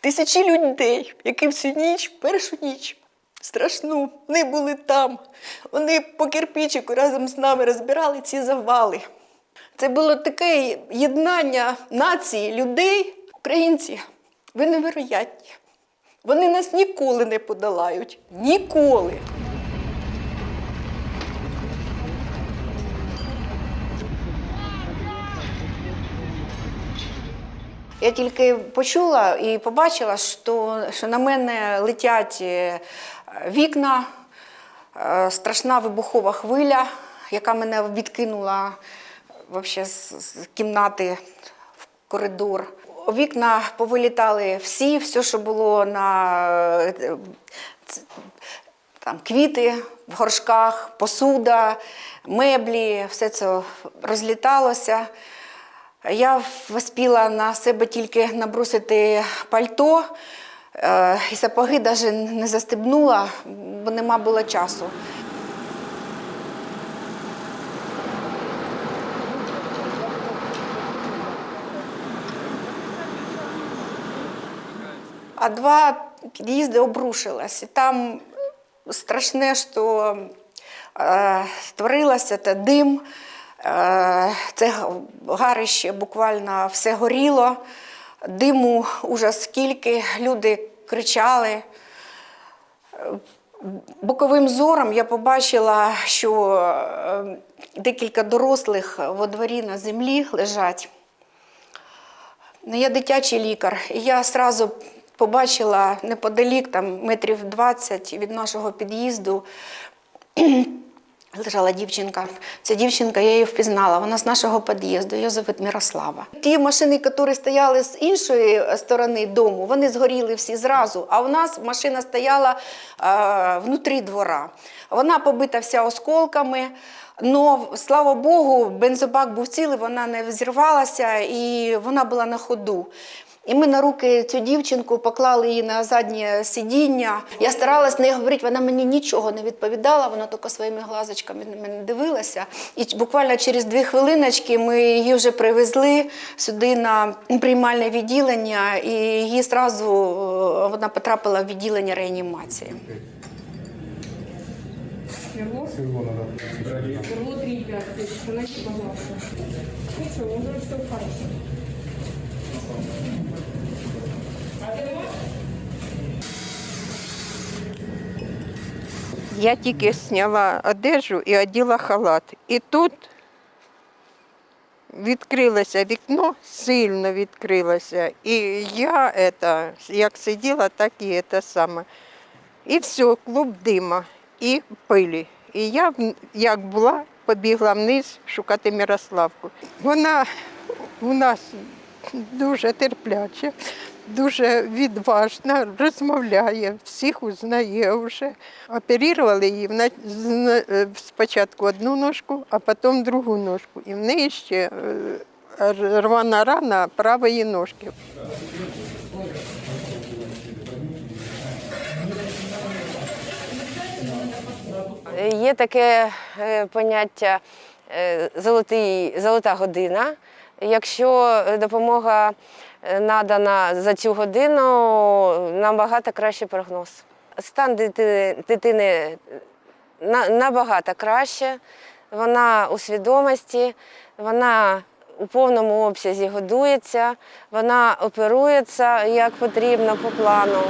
Тисячі людей, які всю ніч, першу ніч, страшну, вони були там. Вони по кирпічику разом з нами розбирали ці завали. Це було таке єднання нації, людей, українці. Ви невероятні. Вони нас ніколи не подолають. Ніколи. Я тільки почула і побачила, що, що на мене летять е, вікна, е, страшна вибухова хвиля, яка мене відкинула вообще з, кімнати в коридор. Вікна повилітали всі, все, що було на е, там, квіти в горшках, посуда, меблі, все це розліталося. Я вспіла на себе тільки набросити пальто, е, і сапоги навіть не застебнула, бо нема було часу. А два під'їзди обрушилось. І там страшне, що е, творилося це дим, це гарище буквально все горіло, диму ужас скільки, люди кричали. Боковим зором я побачила, що е, декілька дорослих во дворі на землі лежать. Ну, я дитячий лікар, і я одразу побачила неподалік, там метрів 20 від нашого під'їзду. Лежала дівчинка. Ця дівчинка, я її впізнала, вона з нашого під'їзду, її звуть Мирослава. Ті машини, які стояли з іншої сторони дому, вони згоріли всі зразу. А у нас машина стояла е, внутрі двора. Вона побита вся осколками. Но, слава Богу, бензобак був цілий, вона не зірвалася і вона була на ходу. І ми на руки цю дівчинку поклали її на заднє сидіння. Я старалась не говорити, вона мені нічого не відповідала, вона тільки своїми глазочками на мене дивилася. І буквально через дві хвилиночки ми її вже привезли сюди на приймальне відділення, і її одразу вона потрапила в відділення реанімації. Сверло? Сверло надо. Сверло 3,5. То есть остановите, пожалуйста. Ничего, уже все хорошо. Я тільки зняла одежу і оділа халат. І тут відкрилося вікно, сильно відкрилося. І я это, як сиділа, так і це саме. І все, клуб дима і пилі. І я, як була, побігла вниз шукати Мирославку. Вона у нас дуже терпляча, дуже відважна, розмовляє, всіх узнає вже. Оперували її е, спочатку одну ножку, а потім другу ножку. І в неї ще е, рвана рана правої ножки. Є таке е, поняття е, золотий, золота година. Якщо допомога е, надана за цю годину, набагато кращий прогноз. Стан дитини на- набагато краще, вона у свідомості, вона у повному обсязі годується, вона оперується як потрібно по плану.